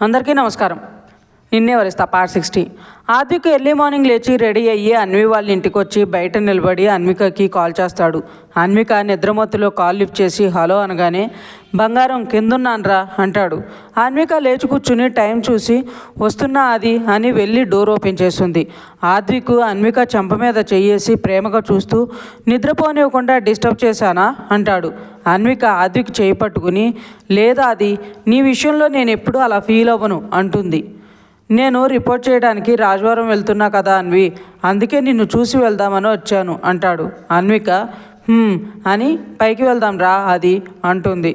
అందరికీ నమస్కారం. నిన్నే వరిస్తా part sixty. Advik early morning లేచి రెడీ అయ్యి అన్వి వాళ్ళ ఇంటికి వచ్చి బయట నిలబడి అన్వికకి కాల్ చేస్తాడు. అన్విక నిద్రమత్తులో కాల్ లిఫ్ట్ చేసి హలో అనగానే బంగారం కిందున్నానరా అంటాడు. అన్విక లేచి కూర్చుని టైం చూసి వస్తున్నా అది అని వెళ్ళి డోర్ ఓపెన్ చేస్తుంది. ఆద్విక్ అన్విక చెంప మీద చెయ్యేసి ప్రేమగా చూస్తూ నిద్రపోనివ్వకుండా డిస్టర్బ్ చేశానా? అంటాడు. అన్విక ఆద్విక్ చేయి పట్టుకుని లేదా అది నీ విషయంలో నేను ఎప్పుడూ అలా ఫీల్ అవ్వను అంటుంది. నేను రిపోర్ట్ చేయడానికి రాజవరం వెళ్తున్నా కదా అన్వి అందుకే నిన్ను చూసి వెళ్దామని వచ్చాను అంటాడు. అన్విక అని పైకి వెళ్దాం రా అది అంటుంది.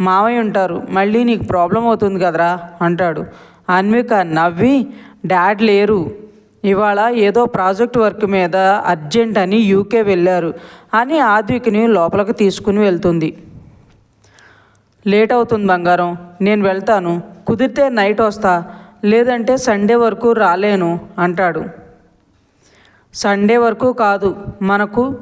మావయ్య ఉంటారు మళ్ళీ నీకు ప్రాబ్లం అవుతుంది కదరా అంటాడు. అన్విక నవ్వి డాడ్ లేరు. ఇవాళ ఏదో ప్రాజెక్ట్ వర్క్ మీద అర్జెంట్ అని యూకే వెళ్ళారు అని ఆద్విక్ని లోపలికి తీసుకుని వెళ్తుంది. లేట్ అవుతుంది బంగారం నేను వెళ్తాను. కుదిరితే నైట్ వస్తా. లేదంటే సండే వరకు రాలేను అంటాడు. సండే వరకు కాదు మనకు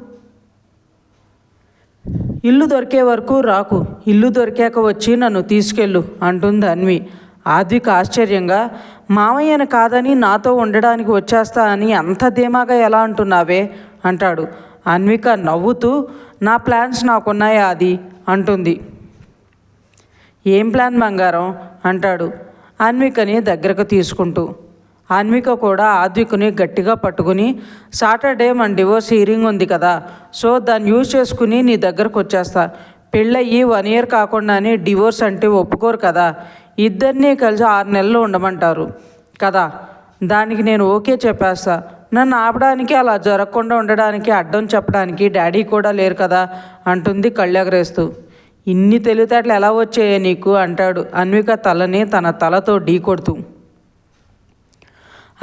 ఇల్లు దొరికే వరకు రాకు. ఇల్లు దొరికాక వచ్చి నన్ను తీసుకెళ్ళు అంటుంది అన్వి. ఆద్విక్ ఆశ్చర్యంగా మామయ్యను కాదని నాతో ఉండడానికి వచ్చేస్తా అని అంత ధీమాగా ఎలా అంటున్నావే? అంటాడు. అన్విక నవ్వుతూ నా ప్లాన్స్ నాకున్నాయా అది అంటుంది. ఏం ప్లాన్ బంగారం? అంటాడు. ఆన్వికని దగ్గరకు తీసుకుంటూ ఆన్విక కూడా ఆద్వికుని గట్టిగా పట్టుకుని సాటర్డే మన డివోర్స్ హీరింగ్ ఉంది కదా సో దాన్ని యూజ్ చేసుకుని నీ దగ్గరకు వచ్చేస్తా. పెళ్ళయ్యి వన్ ఇయర్ కాకుండానే డివోర్స్ అంటే ఒప్పుకోరు కదా ఇద్దరినీ కలిసి ఆరు నెలలు ఉండమంటారు కదా దానికి నేను ఓకే చెప్పేస్తా. నన్ను ఆపడానికి అలా జరగకుండా ఉండడానికి అడ్డం చెప్పడానికి డాడీ కూడా లేరు కదా అంటుంది కళ్ళెగరేస్తూ. ఇన్ని తెలివితేటలు ఎలా వచ్చాయే నీకు? అంటాడు. అన్విక తలని తన తలతో ఢీ కొడుతూ.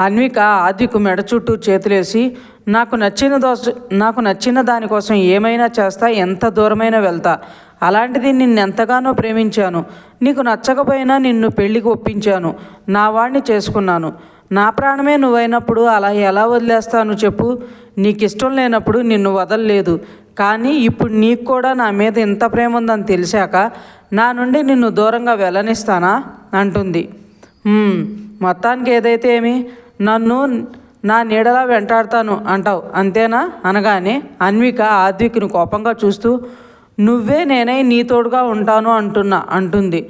అన్విక ఆదికు మెడ చుట్టూ చేతులేసి నాకు నచ్చిన దోస నాకు నచ్చిన దానికోసం ఏమైనా చేస్తా ఎంత దూరమైనా వెళ్తా. అలాంటిది నిన్ను ఎంతగానో ప్రేమించాను. నీకు నచ్చకపోయినా నిన్ను పెళ్ళికి ఒప్పించాను. నా వాడిని చేసుకున్నాను. నా ప్రాణమే నువ్వైనప్పుడు అలా ఎలా వదిలేస్తాను చెప్పు? నీకు ఇష్టం లేనప్పుడు నిన్ను వదలలేదు. కానీ ఇప్పుడు నీకు కూడా నా మీద ఇంత ప్రేమ ఉందని తెలిసాక నా నుండి నిన్ను దూరంగా వెళ్ళనిస్తానా? అంటుంది. మొత్తానికి ఏదైతే ఏమి? నన్ను నా నీడలా వెంటాడతాను అంటావు అంతేనా? అనగానే అన్విక ఆద్విక్ను కోపంగా చూస్తూ నువ్వే నేనై నీ తోడుగా ఉంటాను అంటున్నా అంటుంది.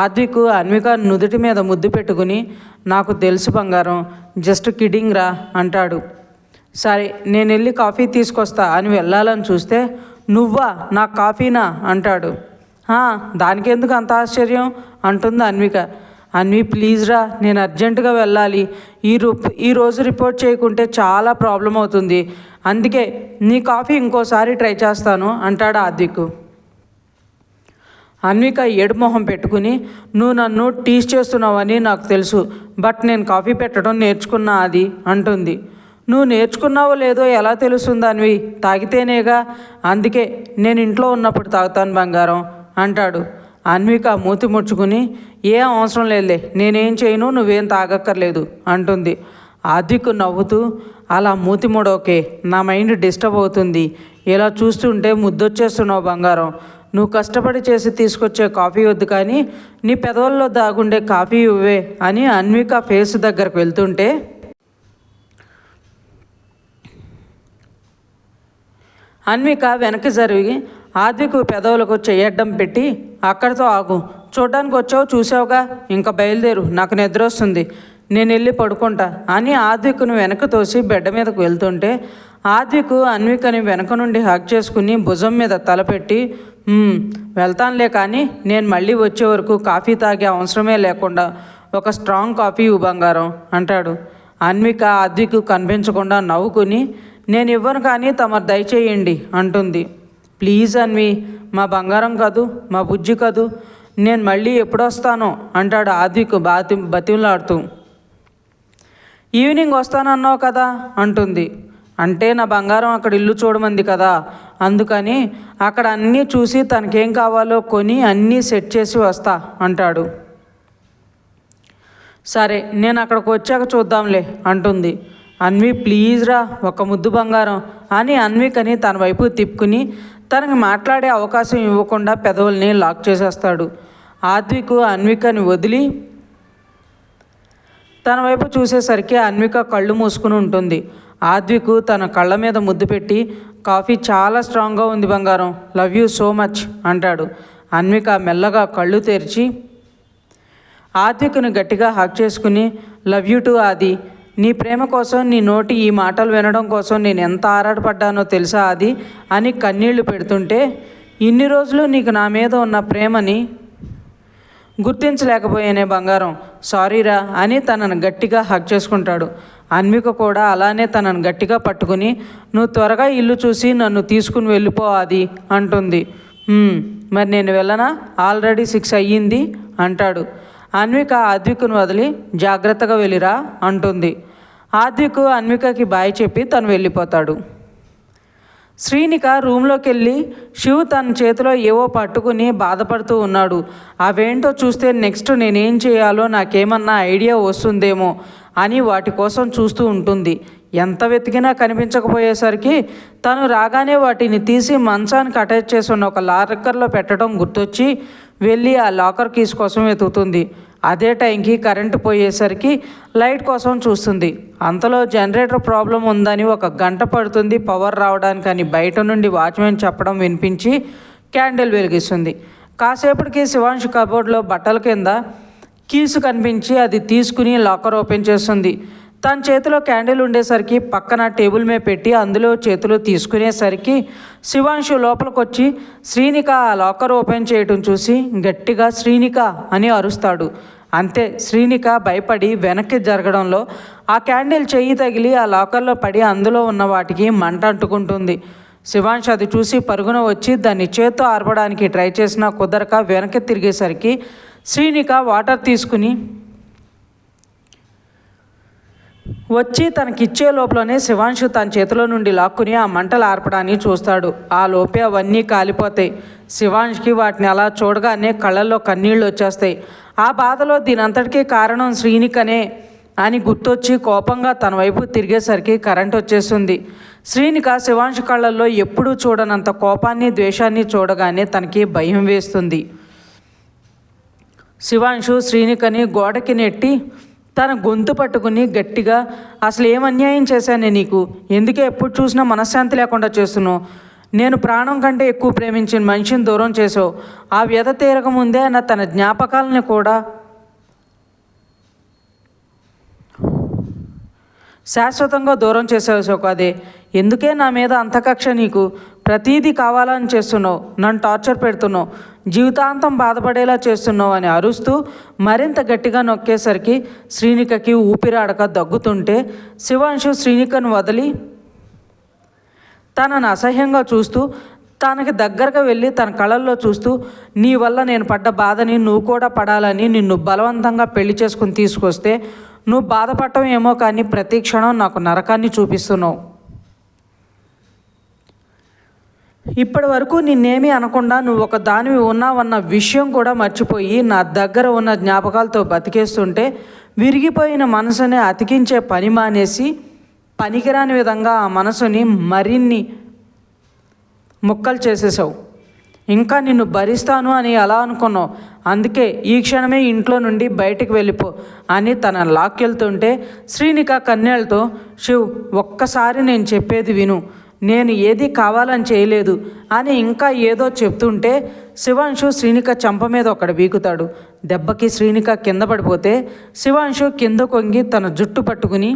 ఆద్విక్ అన్విక నుదుటి మీద ముద్దు పెట్టుకుని నాకు తెలుసు బంగారం జస్ట్ కిడింగ్ రా అంటాడు. సరే నేను వెళ్ళి కాఫీ తీసుకొస్తా అని వెళ్ళాలని చూస్తే నువ్వా? నా కాఫీనా? అంటాడు. దానికెందుకు అంత ఆశ్చర్యం? అంటుంది అన్విక. అన్వి ప్లీజ్ రా నేను అర్జెంటుగా వెళ్ళాలి. ఈ రూ ఈ రోజు రిపోర్ట్ చేయకుంటే చాలా ప్రాబ్లం అవుతుంది. అందుకే నీ కాఫీ ఇంకోసారి ట్రై చేస్తాను అంటాడు ఆద్విక్. అన్విక ఏడు మొహం పెట్టుకుని నువ్వు నన్ను టీస్ చేస్తున్నావని నాకు తెలుసు బట్ నేను కాఫీ పెట్టడం నేర్చుకున్నా అది అంటుంది. నువ్వు నేర్చుకున్నావో లేదో ఎలా తెలుస్తుంది తాగితేనేగా? అందుకే నేను ఇంట్లో ఉన్నప్పుడు తాగుతాను బంగారం అంటాడు. అన్విక మూతి ముడుచుకుని ఏం అవసరం లేదులే నేనేం చేయను నువ్వేం తాగక్కర్లేదు అంటుంది. ఆద్విక్ నవ్వుతూ అలా మూతి ముడోకే నా మైండ్ డిస్టర్బ్ అవుతుంది. ఇలా చూస్తుంటే ముద్దొచ్చేస్తున్నావు బంగారం. నువ్వు కష్టపడి చేసి తీసుకొచ్చే కాఫీ వద్దు కానీ నీ పెదవుల్లో దాగుండే కాఫీ ఇవ్వే అని అన్విక ఫేస్ దగ్గరకు వెళ్తుంటే అన్విక వెనక్కి జరిగి ఆద్వికు పెదవులకు చెయ్యడ్డం పెట్టి అక్కడితో ఆగు. చూడ్డానికి వచ్చావు చూసావుగా? ఇంకా బయలుదేరు. నాకు నిద్ర వస్తుంది. నేను వెళ్ళి పడుకుంటా. అని ఆద్వికును వెనక తోసి బెడ్ మీదకు వెళ్తుంటే ఆద్వికు అన్వికని వెనక నుండి హక్ చేసుకుని భుజం మీద తలపెట్టి వెళ్తానులే కానీ నేను మళ్ళీ వచ్చే వరకు కాఫీ తాగే అవసరమే లేకుండా ఒక స్ట్రాంగ్ కాఫీ బంగారం అంటాడు. అన్విక ఆద్వికు కనిపించకుండా నవ్వుకుని నేను ఇవ్వను కానీ తమరు దయచేయండి అంటుంది. ప్లీజ్ అన్వి మా బంగారం కాదు మా బుజ్జి కాదు నేను మళ్ళీ ఎప్పుడొస్తానో అంటాడు ఆద్విక్ బాతి బతిమలాడుతూ. ఈవినింగ్ వస్తానన్నావు కదా అంటుంది. అంటే నా బంగారం అక్కడ ఇల్లు చూడమంది కదా అందుకని అక్కడ అన్నీ చూసి తనకేం కావాలో కొని అన్నీ సెట్ చేసి వస్తా అంటాడు. సరే నేను అక్కడికి వచ్చాక చూద్దాంలే అంటుంది. అన్వి ప్లీజ్ రా ఒక ముద్దు బంగారం అని అన్వికని తన వైపు తిప్పుకుని తనకి మాట్లాడే అవకాశం ఇవ్వకుండా పెదవుల్ని లాక్ చేసేస్తాడు. ఆద్వికు అన్వికని వదిలి తన వైపు చూసేసరికి అన్విక కళ్ళు మూసుకుని ఉంటుంది. ఆద్వికు తన కళ్ళ మీద ముద్దు పెట్టి కాఫీ చాలా స్ట్రాంగ్గా ఉంది బంగారం లవ్ యూ సో మచ్ అంటాడు. అన్విక మెల్లగా కళ్ళు తెరిచి ఆద్వికుని గట్టిగా హక్ చేసుకుని లవ్ యూ టు ఆది నీ ప్రేమ కోసం నీ నోటి ఈ మాటలు వినడం కోసం నేను ఎంత ఆరాటపడ్డానో తెలుసా అది? అని కన్నీళ్ళు పెడుతుంటే ఇన్ని రోజులు నీకు నా మీద ఉన్న ప్రేమని గుర్తించలేకపోయానే బంగారం. సారీరా అని తనను గట్టిగా హక్ చేసుకుంటాడు. అన్విక కూడా అలానే తనను గట్టిగా పట్టుకుని నువ్వు త్వరగా ఇల్లు చూసి నన్ను తీసుకుని వెళ్ళిపో అది అంటుంది. మరి నేను వెళ్ళనా? ఆల్రెడీ సిక్స్ అయ్యింది అంటాడు. అన్విక ఆద్వికును వదిలి జాగ్రత్తగా వెళ్ళిరా అంటుంది. ఆద్వికు అన్వికకి బాయ్ చెప్పి తను వెళ్ళిపోతాడు. శ్రీనిక రూమ్లోకి వెళ్ళి శివ్ తన చేతిలో ఏవో పట్టుకుని బాధపడుతూ ఉన్నాడు. అవేంటో చూస్తే నెక్స్ట్ నేనేం చేయాలో నాకేమన్నా ఐడియా వస్తుందేమో అని వాటి కోసం చూస్తూ ఉంటుంది. ఎంత వెతికినా కనిపించకపోయేసరికి తను రాగానే వాటిని తీసి మంచానికి అటాచ్ చేసి ఉన్న ఒక లాకర్లో పెట్టడం గుర్తొచ్చి వెళ్ళి ఆ లాకర్ కీస్ కోసం వెతుకుతుంది. అదే టైంకి కరెంటు పోయేసరికి లైట్ కోసం చూస్తుంది. అంతలో జనరేటర్ ప్రాబ్లం ఉందని ఒక గంట పడుతుంది పవర్ రావడానికి అని బయట నుండి వాచ్మెన్ చెప్పడం వినిపించి క్యాండిల్ వెలిగిస్తుంది. కాసేపటికి శివాంశ్ కబోర్డ్లో బట్టల కింద కీసు కనిపించి అది తీసుకుని లాకర్ ఓపెన్ చేస్తుంది. తన చేతిలో క్యాండిల్ ఉండేసరికి పక్కన టేబుల్ మీద పెట్టి అందులో చేతులు తీసుకునేసరికి శివాంశు లోపలికి వచ్చి శ్రీనిక ఆ లాకర్ ఓపెన్ చేయటం చూసి గట్టిగా శ్రీనిక అని అరుస్తాడు. అంతే శ్రీనిక భయపడి వెనక్కి జరగడంలో ఆ క్యాండిల్ చెయ్యి తగిలి ఆ లాకర్లో పడి అందులో ఉన్న వాటికి మంట అంటుకుంటుంది. శివాంశ్ అది చూసి పరుగున వచ్చి దాన్ని చేత్తో ఆర్పడానికి ట్రై చేసినా కుదరక వెనక్కి తిరిగేసరికి శ్రీనిక వాటర్ తీసుకుని వచ్చి తనకిచ్చే లోపలనే శివాంశు తన చేతిలో నుండి లాక్కుని ఆ మంటలు ఆర్పడాన్ని చూస్తాడు. ఆ లోపే అవన్నీ కాలిపోతాయి. శివాంష్కి వాటిని అలా చూడగానే కళ్ళల్లో కన్నీళ్ళు వచ్చేస్తాయి. ఆ బాధలో దీనంతటికీ కారణం శ్రీనికనే అని గుర్తొచ్చి కోపంగా తన వైపు తిరిగేసరికి కరెంట్ వచ్చేస్తుంది. శ్రీనిక శివాంశ్ కళ్ళల్లో ఎప్పుడూ చూడనంత కోపాన్ని ద్వేషాన్ని చూడగానే తనకి భయం వేస్తుంది. శివాంశు శ్రీనికని గోడకి నెట్టి తన గొంతు పట్టుకుని గట్టిగా అసలు ఏం అన్యాయం చేశానే నీకు? ఎందుకే ఎప్పుడు చూసినా మనశ్శాంతి లేకుండా చేస్తున్నావు? నేను ప్రాణం కంటే ఎక్కువ ప్రేమించిన మనిషిని దూరం చేసావు ఆ వ్యధ తీరక ముందే నా తన జ్ఞాపకాలని కూడా శాశ్వతంగా దూరం చేసావు అదే ఎందుకే నా మీద అంత కక్ష నీకు? ప్రతీదీ కావాలని చేస్తున్నావు. నన్ను టార్చర్ పెడుతున్నావు. జీవితాంతం బాధపడేలా చేస్తున్నావు అని అరుస్తూ మరింత గట్టిగా నొక్కేసరికి శ్రీనికకి ఊపిరాడక దగ్గుతుంటే శివాంశు శ్రీనికను వదిలి తనను అసహ్యంగా చూస్తూ తనకి దగ్గరగా వెళ్ళి తన కళల్లో చూస్తూ నీ వల్ల నేను పడ్డ బాధని నువ్వు కూడా పడాలని నిన్ను బలవంతంగా పెళ్ళి చేసుకుని తీసుకొస్తే నువ్వు బాధపడటం ఏమో కానీ ప్రతి క్షణం నాకు నరకాన్ని చూపిస్తున్నావు. ఇప్పటి వరకు నిన్నేమీ అనకుండా నువ్వు ఒక దానివి ఉన్నావన్న విషయం కూడా మర్చిపోయి నా దగ్గర ఉన్న జ్ఞాపకాలతో బతికేస్తుంటే విరిగిపోయిన మనసుని అతికించే పని మానేసి పనికిరాని విధంగా ఆ మనసుని మరిన్ని ముక్కలు చేసేసావు. ఇంకా నిన్ను భరిస్తాను అని ఎలా అనుకున్నావు. అందుకే ఈ క్షణమే ఇంట్లో నుండి బయటికి వెళ్ళిపో అని తన లాక్కెళ్తుంటే శ్రీనిక కన్యలతో శివ్ ఒక్కసారి నేను చెప్పేది విను. నేను ఏది కావాలని చేయలేదు అని ఇంకా ఏదో చెప్తుంటే శివాంశు శ్రీనిక చంప మీద ఒకడు బీకుతాడు దెబ్బకి శ్రీనిక కింద పడిపోతే శివాంశు కింద కొంగి తన జుట్టు పట్టుకుని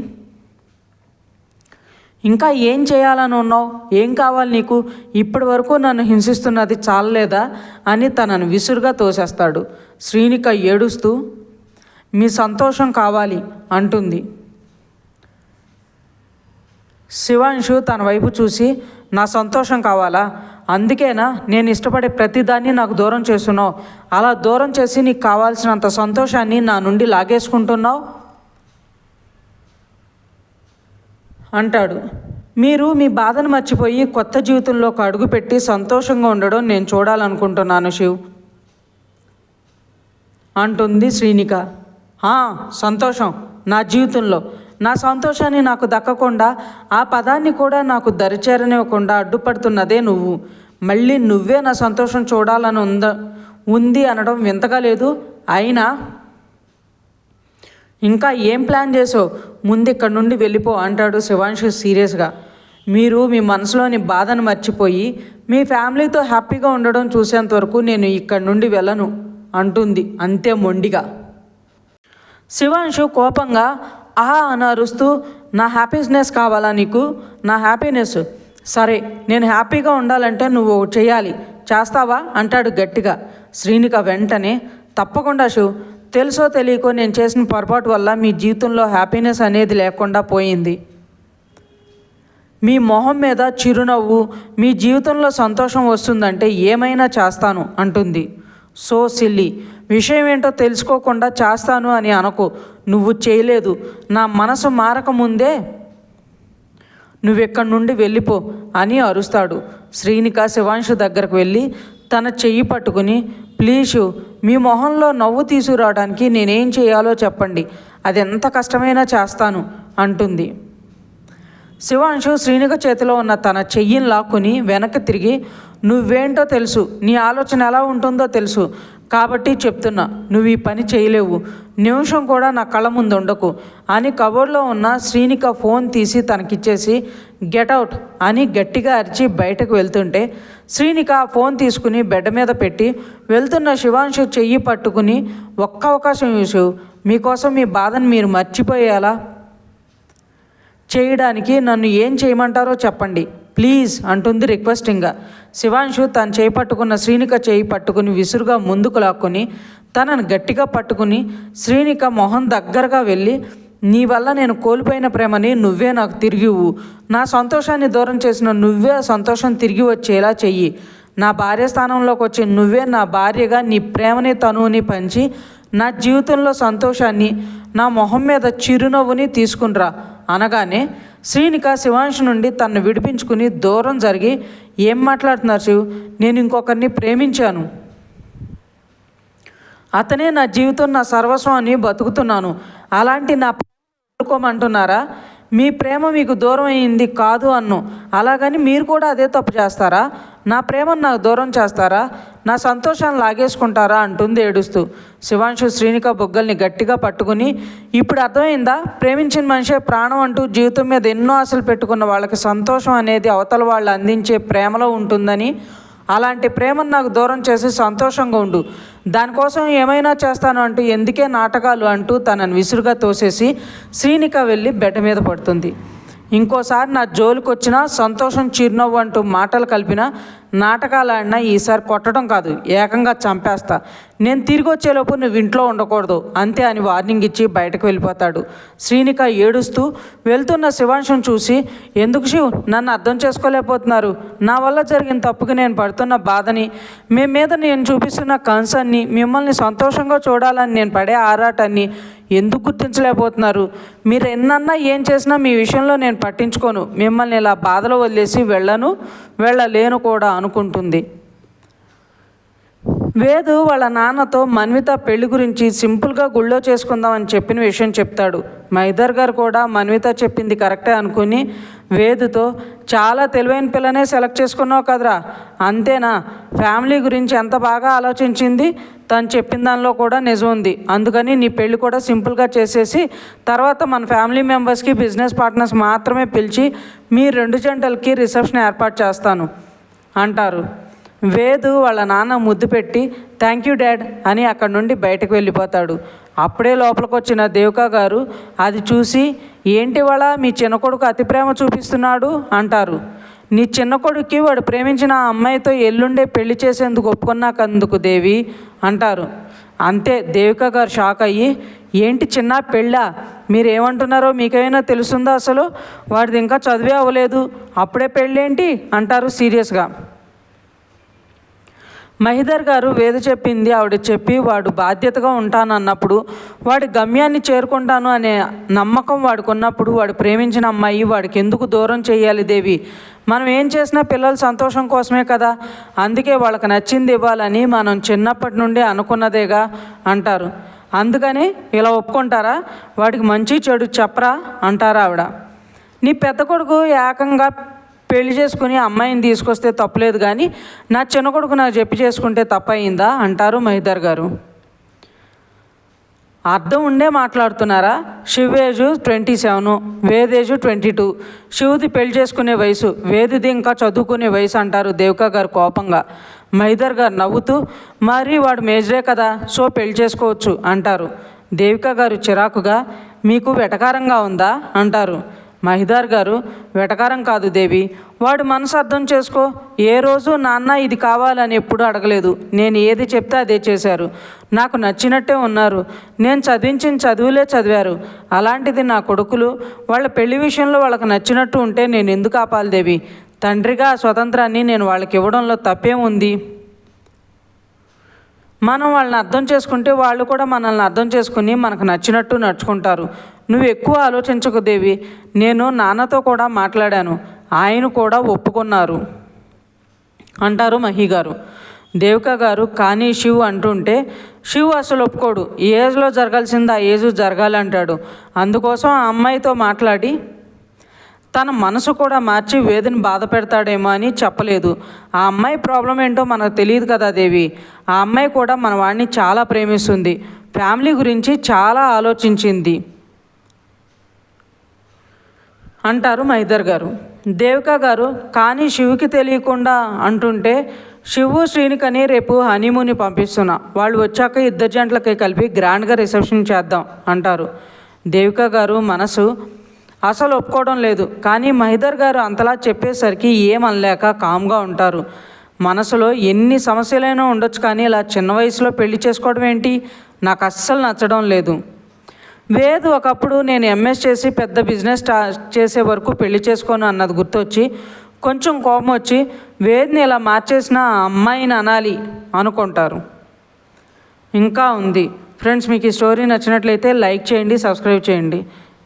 ఇంకా ఏం చేయాలని ఉన్నావు? ఏం కావాలి నీకు? ఇప్పటి వరకు నన్ను హింసిస్తున్నది చాలలేదా? అని తనను విసురుగా తోసేస్తాడు. శ్రీనిక ఏడుస్తూ మీ సంతోషం కావాలి అంటుంది. శివాంశు తన వైపు చూసి నా సంతోషం కావాలా? అందుకేనా? నేను ఇష్టపడే ప్రతిదాన్ని నాకు దూరం చేస్తున్నావు. అలా దూరం చేసి నీకు కావాల్సినంత సంతోషాన్ని నా నుండి లాగేసుకుంటున్నావు? అంటాడు. మీరు మీ బాధను మర్చిపోయి కొత్త జీవితంలోకి అడుగుపెట్టి సంతోషంగా ఉండడం నేను చూడాలనుకుంటున్నాను శివ్. అంటుంది శ్రీనిక. సంతోషం నా జీవితంలో. నా సంతోషాన్ని నాకు దక్కకుండా ఆ పదాన్ని కూడా నాకు దరిచేరనివ్వకుండా అడ్డుపడుతున్నదే నువ్వు. మళ్ళీ నువ్వే నా సంతోషం చూడాలని ఉంద ఉంది అనడం వింతగా లేదు. అయినా ఇంకా ఏం ప్లాన్ చేసావు? ముందు ఇక్కడ నుండి వెళ్ళిపో అంటాడు శివాంశు సీరియస్గా. మీరు మీ మనసులోని బాధను మర్చిపోయి మీ ఫ్యామిలీతో హ్యాపీగా ఉండడం చూసేంత వరకు నేను ఇక్కడ నుండి వెళ్ళను అంటుంది అంతే మొండిగా. శివాంశు కోపంగా ఆహా అని అరుస్తూ నా హ్యాపీనెస్ కావాలా నీకు? నా హ్యాపీనెస్. సరే నేను హ్యాపీగా ఉండాలంటే నువ్వు ఒకటి చేయాలి. చేస్తావా? అంటాడు గట్టిగా. శ్రీనిక వెంటనే తప్పకుండా శివ్ తెలుసో తెలియకో నేను చేసిన పొరపాటు వల్ల మీ జీవితంలో హ్యాపీనెస్ అనేది లేకుండా పోయింది. మీ మొహం మీద చిరునవ్వు మీ జీవితంలో సంతోషం వస్తుందంటే ఏమైనా చేస్తాను అంటుంది. So silly. విషయం ఏంటో తెలుసుకోకుండా చేస్తాను అని అనకు. నువ్వు చేయలేదు. నా మనసు మారకముందే నువ్వెక్కడి నుండి వెళ్ళిపో అని అరుస్తాడు. శ్రీనిక శివాంశు దగ్గరకు వెళ్ళి తన చెయ్యి పట్టుకుని ప్లీజు మీ మొహంలో నవ్వు తీసుకురావడానికి నేనేం చేయాలో చెప్పండి. అది ఎంత కష్టమైనా చేస్తాను అంటుంది. శివాంశు శ్రీనిక చేతిలో ఉన్న తన చెయ్యిని లాక్కుని వెనక్కి తిరిగి నువ్వేంటో తెలుసు. నీ ఆలోచన ఎలా ఉంటుందో తెలుసు. కాబట్టి చెప్తున్నా నువ్వు ఈ పని చేయలేవు. నిమిషం కూడా నా కళ్ళ ముందు ఉండకు. అని కబోర్డ్లో ఉన్న శ్రీనిక ఫోన్ తీసి తనకిచ్చేసి గెట్ అవుట్ అని గట్టిగా అరిచి బయటకు వెళ్తుంటే శ్రీనిక ఆ ఫోన్ తీసుకుని బెడ్ మీద పెట్టి వెళ్తున్న శివాంశు చెయ్యి పట్టుకుని ఒక్క అవకాశం చూసు మీకోసం మీ బాధను మీరు మర్చిపోయేలా చేయడానికి నన్ను ఏం చేయమంటారో చెప్పండి. ప్లీజ్ అంటుంది రిక్వెస్టింగ్గా శివాంశు తను చేయి పట్టుకున్న శ్రీనిక చేయి పట్టుకుని విసురుగా ముందుకు లాక్కొని తనను గట్టిగా పట్టుకుని శ్రీనిక మొహం దగ్గరగా వెళ్ళి నీ వల్ల నేను కోల్పోయిన ప్రేమని నువ్వే నాకు తిరిగి నా సంతోషాన్ని దూరం చేసిన నువ్వే సంతోషం తిరిగి వచ్చేలా చెయ్యి. నా భార్య స్థానంలోకి వచ్చి నువ్వే నా భార్యగా నీ ప్రేమని తనువుని పంచి నా జీవితంలో సంతోషాన్ని నా మొహం మీద చిరునవ్వుని తీసుకునిరా అనగానే శ్రీనిక శివాంశు నుండి తన్ను విడిపించుకుని దూరం జరిగి ఏం మాట్లాడుతున్నారు శివ్? నేను ఇంకొకరిని ప్రేమించాను. అతనే నా జీవితం నా సర్వస్వం అని బతుకుతున్నాను. అలాంటి నా కోమంటున్నారా మీ ప్రేమ మీకు దూరం అయింది కాదు అన్ను. అలాగని మీరు కూడా అదే తప్పు చేస్తారా? నా ప్రేమను నాకు దూరం చేస్తారా? నా సంతోషాన్ని లాగేసుకుంటారా? అంటుంది ఏడుస్తూ. శివాంశు శ్రీనిక బొగ్గల్ని గట్టిగా పట్టుకుని ఇప్పుడు అర్థమైందా? ప్రేమించిన మనిషే ప్రాణం అంటూ జీవితం మీద ఎన్నో ఆశలు పెట్టుకున్న వాళ్ళకి సంతోషం అనేది అవతల వాళ్ళు అందించే ప్రేమలో ఉంటుందని అలాంటి ప్రేమను నాకు దూరం చేసి సంతోషంగా ఉండు. దానికోసం ఏమైనా చేస్తాను అంటూ ఎందుకే నాటకాలు అంటూ తనను విసురుగా తోసేసి శ్రీనిక వెళ్ళి బెడ్డ మీద పడుతుంది. ఇంకోసారి నా జోలికి వచ్చినా సంతోషం చిరునవ్వు అంటూ మాటలు కలిపినా నాటకాలు ఆడినా ఈసారి కొట్టడం కాదు ఏకంగా చంపేస్తా. నేను తిరిగి వచ్చేలోపు నువ్వు ఇంట్లో ఉండకూడదు అంతే అని వార్నింగ్ ఇచ్చి బయటకు వెళ్ళిపోతాడు. శ్రీనిక ఏడుస్తూ వెళ్తున్న శివాంశం చూసి ఎందుకు శివ్ నన్ను అర్థం చేసుకోలేకపోతున్నారు. నా వల్ల జరిగిన తప్పుకి నేను పడుతున్న బాధని మీ మీద నేను చూపిస్తున్న కన్సర్న్ని మిమ్మల్ని సంతోషంగా చూడాలని నేను పడే ఆరాటాన్ని ఎందుకు గుర్తించలేకపోతున్నారు? మీరు ఎన్నన్నా ఏం చేసినా మీ విషయంలో నేను పట్టించుకోను. మిమ్మల్ని ఇలా బాధలో వదిలేసి వెళ్ళను వెళ్ళలేను కూడా. అనుకుంటుంది. వేదు వాళ్ళ నాన్నతో మన్విత పెళ్ళి గురించి సింపుల్గా గుళ్ళో చేసుకుందామని చెప్పిన విషయం చెప్తాడు. మైదర్ గారు కూడా మన్విత చెప్పింది కరెక్టే అనుకుని వేదుతో చాలా తెలివైన పిల్లనే సెలెక్ట్ చేసుకున్నావు కదరా. అంతేనా? ఫ్యామిలీ గురించి ఎంత బాగా ఆలోచించింది? తను చెప్పిన దానిలో కూడా నిజం ఉంది. అందుకని నీ పెళ్ళి కూడా సింపుల్గా చేసేసి తర్వాత మన ఫ్యామిలీ మెంబర్స్కి బిజినెస్ పార్ట్నర్స్ మాత్రమే పిలిచి మీ రెండు జంటలకి రిసెప్షన్ ఏర్పాటు చేస్తాను. అంటారు. వేదు వాళ్ళ నాన్న ముద్దు పెట్టి థ్యాంక్ యూ డాడ్ అని అక్కడి నుండి బయటకు వెళ్ళిపోతాడు. అప్పుడే లోపలికి వచ్చిన దేవికా గారు అది చూసి ఏంటి వాళ్ళ మీ చిన్న కొడుకు అతి ప్రేమ చూపిస్తున్నాడు అంటారు. నీ చిన్న కొడుక్కి వాడు ప్రేమించిన ఆ అమ్మాయితో ఎల్లుండే పెళ్ళి చేసేందుకు ఒప్పుకున్నాకందుకు దేవి అంటారు. అంతే దేవిక గారు షాక్ అయ్యి ఏంటి చిన్న పెళ్ళా? మీరేమంటున్నారో మీకేమైనా తెలుసుందా అసలు? వాడిది ఇంకా చదివే అవ్వలేదు. అప్పుడే పెళ్ళేంటి? అంటారు సీరియస్గా. మహిదర్ గారు వేద చెప్పింది ఆవిడ చెప్పి వాడు బాధ్యతగా ఉంటానన్నప్పుడు వాడి గమ్యాన్ని చేరుకుంటాను అనే నమ్మకం వాడికి ఉన్నప్పుడు వాడు ప్రేమించిన అమ్మాయి వాడికి ఎందుకు దూరం చేయాలి దేవి? మనం ఏం చేసినా పిల్లల సంతోషం కోసమే కదా? అందుకే వాళ్ళకి నచ్చింది ఇవ్వాలని మనం చిన్నప్పటి నుండి అనుకున్నదేగా అంటారు. అందుకని ఇలా ఒప్పుకుంటారా? వాడికి మంచి చెడు చెప్పరా అంటారా ఆవిడ. నీ పెద్ద కొడుకు ఏకంగా పెళ్ళి చేసుకుని అమ్మాయిని తీసుకొస్తే తప్పలేదు కానీ నా చిన్న కొడుకు నాకు చెప్పి చేసుకుంటే తప్పయిందా? అంటారు మహిదర్ గారు. అర్థం ఉండే మాట్లాడుతున్నారా? శివ్ ట్వంటీ సెవెన్ వేదేజు ట్వంటీ టూ. శివుది పెళ్ళి చేసుకునే వయసు వేదిది ఇంకా చదువుకునే వయసు అంటారు దేవికా గారు కోపంగా. మహిదర్ గారు నవ్వుతూ మరి వాడు మేజరే కదా సో పెళ్ళి చేసుకోవచ్చు అంటారు. దేవికా గారు చిరాకుగా మీకు వెటకారంగా ఉందా? అంటారు. మహిదార్ గారు వెటకారం కాదు దేవి వాడు మనసు అర్థం చేసుకో. ఏ రోజు నాన్న ఇది కావాలని ఎప్పుడు అడగలేదు. నేను ఏది చెప్తే అదే చేశారు. నాకు నచ్చినట్టే ఉన్నారు. నేను చదివించిన చదువులే చదివారు. అలాంటిది నా కొడుకులు వాళ్ళ పెళ్ళి విషయంలో వాళ్ళకి నచ్చినట్టు ఉంటే నేను ఎందుకు ఆపాలి దేవి? తండ్రిగా ఆ స్వతంత్రాన్ని నేను వాళ్ళకి ఇవ్వడంలో తప్పేముంది? మనం వాళ్ళని అర్థం చేసుకుంటే వాళ్ళు కూడా మనల్ని అర్థం చేసుకుని మనకు నచ్చినట్టు నడుచుకుంటారు. నువ్వు ఎక్కువ ఆలోచించకు దేవి. నేను నాన్నతో కూడా మాట్లాడాను. ఆయన కూడా ఒప్పుకున్నారు. అంటారు మహి గారు. దేవిక గారు కానీ శివ్ అంటుంటే శివ్ అసలు ఒప్పుకోడు. ఈ ఏజ్లో జరగాల్సింది ఆ ఏజ్ జరగాలంటాడు. అందుకోసం ఆ అమ్మాయితో మాట్లాడి తన మనసు కూడా మార్చి వేదిని బాధ పెడతాడేమో అని చెప్పలేదు. ఆ అమ్మాయి ప్రాబ్లం ఏంటో మనకు తెలియదు కదా దేవి. ఆ అమ్మాయి కూడా మన వాడిని చాలా ప్రేమిస్తుంది. ఫ్యామిలీ గురించి చాలా ఆలోచించింది. అంటారు మైదర్ గారు. దేవిక గారు కానీ శివుకి తెలియకుండా అంటుంటే శివు శ్రీనికని రేపు హనీమూని పంపిస్తున్నా. వాళ్ళు వచ్చాక ఇద్దరు జంటలకి కలిపి గ్రాండ్గా రిసెప్షన్ చేద్దాం అంటారు. దేవిక గారు మనసు అసలు ఒప్పుకోవడం లేదు. కానీ మహిదర్ గారు అంతలా చెప్పేసరికి ఏమనలేక కామ్గా ఉంటారు. మనసులో ఎన్ని సమస్యలైనా ఉండొచ్చు కానీ ఇలా చిన్న వయసులో పెళ్ళి చేసుకోవడం ఏంటి? నాకు అస్సలు నచ్చడం లేదు. వేద్ ఒకప్పుడు నేను ఎంఎస్ చేసి పెద్ద బిజినెస్ స్టార్ట్ చేసే వరకు పెళ్ళి చేసుకోను అన్నది గుర్తొచ్చి కొంచెం కోపం వచ్చి వేద్ని ఇలా మార్చేసిన అమ్మాయిని అనాలి అనుకుంటారు. ఇంకా ఉంది. ఫ్రెండ్స్ మీకు ఈ స్టోరీ నచ్చినట్లయితే లైక్ చేయండి సబ్స్క్రైబ్ చేయండి.